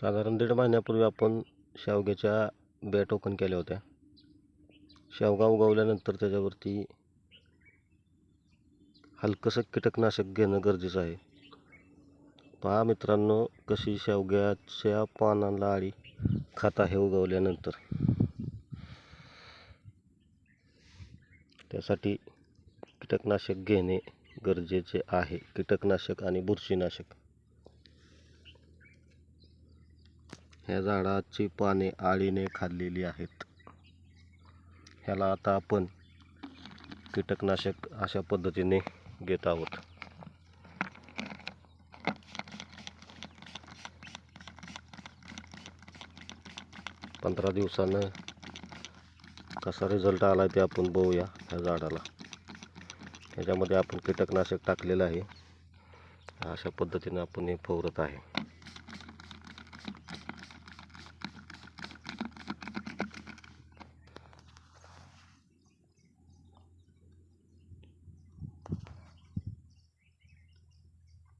साधारण दीड महिन्यापूर्वी आपण शेवग्याच्या बिया टोकन केल्या होत्या. शेवगा उगवल्यानंतर त्याच्यावरती हलकंसं कीटकनाशक घेणं गरजेचं आहे. पहा मित्रांनो कशी शेवग्याच्या पानांला आळी खात आहे उगवल्यानंतर. त्यासाठी कीटकनाशक घेणे गरजेचे आहे. कीटकनाशक आणि बुरशीनाशक. ह्या झाडाची पाने आळीने खाल्लेली आहेत. ह्याला आता आपण कीटकनाशक अशा पद्धतीने घेत आहोत. पंधरा दिवसानं कसा रिझल्ट आला ते आपण बघूया ह्या झाडाला. ह्याच्यामध्ये आपण कीटकनाशक टाकलेलं आहे. अशा पद्धतीने आपण हे फवरत आहे.